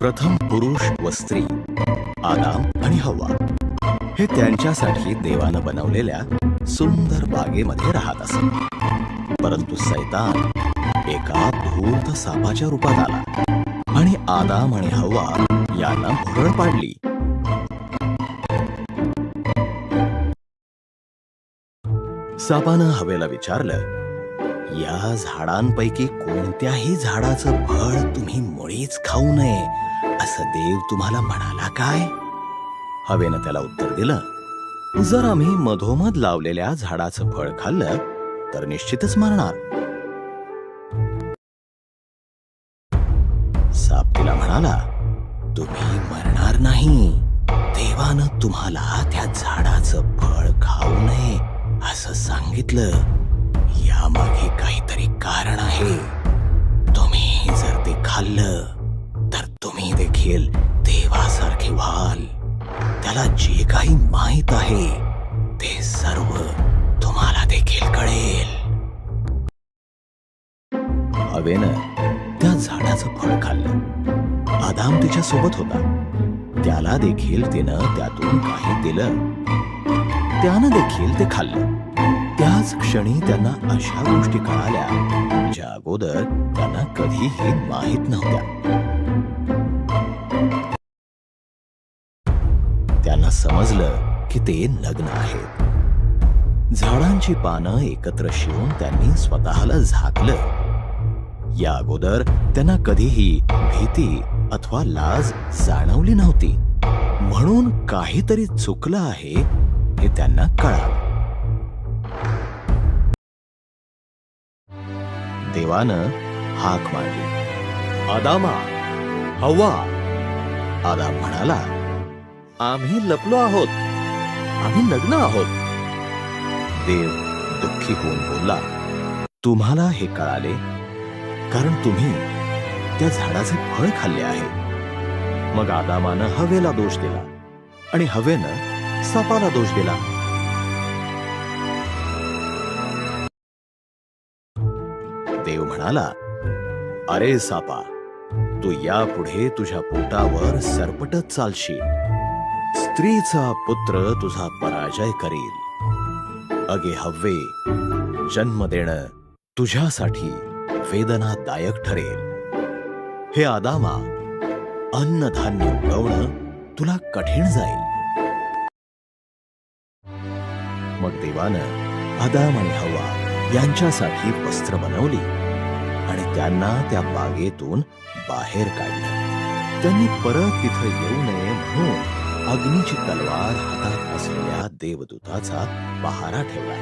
प्रथम पुरुष व स्त्री आदाम आणि हवा. हे त्यांच्यासाठी देवानं बनवलेल्या सुंदर बागेमध्ये राहत असत. परंतु सैतान एका धूर्त सापाच्या रूपात आला आणि आदाम आणि हवा यांना भुरळ पाडली. सापानं हवेला विचारलं या झाडांपैकी कोणत्याही झाडाचं फळ तुम्ही मुळीच खाऊ नये असं देव तुम्हाला म्हणाला काय? हवेनं त्याला उत्तर दिलं जर आम्ही मधोमध लावलेल्या झाडाचं फळ खाल्लं तर निश्चितच मरणार. साप तिला म्हणाला तुम्ही मरणार नाही. देवानं तुम्हाला त्या झाडाचं फळ खाऊ नये असं सांगितलं. यामागे तरी कारण आहे. तुम्ही जर ते खाल्लं तर तुम्ही देखील देवासारखे व्हाल. त्याला जे काही माहीत आहे ते सर्व तुम्हाला देखील कळेल. हवेनं त्या झाडाचं फळ खाल्लं. आदाम तिच्या सोबत होता. त्याला देखील तिनं त्यातून काही दिलं. त्यानं देखील ते खाल्लं. त्याच क्षणी त्यांना अशा गोष्टी कळाल्या ज्या अगोदर त्यांना कधीही माहीत नव्हत्या. त्यांना समजलं की ते नग्न आहेत. झाडांची पानं एकत्र शिवून त्यांनी स्वतःला झाकलं. या अगोदर त्यांना कधीही भीती अथवा लाज जाणवली नव्हती. म्हणून काहीतरी चुकलं आहे हे त्यांना कळालं. देवानं हाक मारली. आदामा हवा. आदाम म्हणाला आम्ही लपलो आहोत. आम्ही नग्न आहोत. देव दुःखी होऊन बोलला तुम्हाला हे कळाले? कारण तुम्ही त्या झाडाचे फळ खाल्ले आहे. मग आदामानं हवेला दोष दिला आणि हवेनं सापाला दोष दिला. देव म्हणाला अरे सापा तू यापुढे तुझ्या पोटावर सरपटत चालशील. स्त्रीचा पुत्र तुझा पराजय करेल. अगे हव्वे जन्म देणं तुझ्यासाठी वेदनादायक ठरेल. हे आदामा अन्नधान्य उगवणं तुला कठीण जाईल. मग देवानं आदाम आणि हवा यांच्यासाठी वस्त्र बनवली. आणि त्यांना त्या बागेतून बाहेर काढलं. त्यांनी परत तिथे येऊ नये म्हणून अग्नीची तलवार हातात असलेल्या देवदूताचा पहारा ठेवला.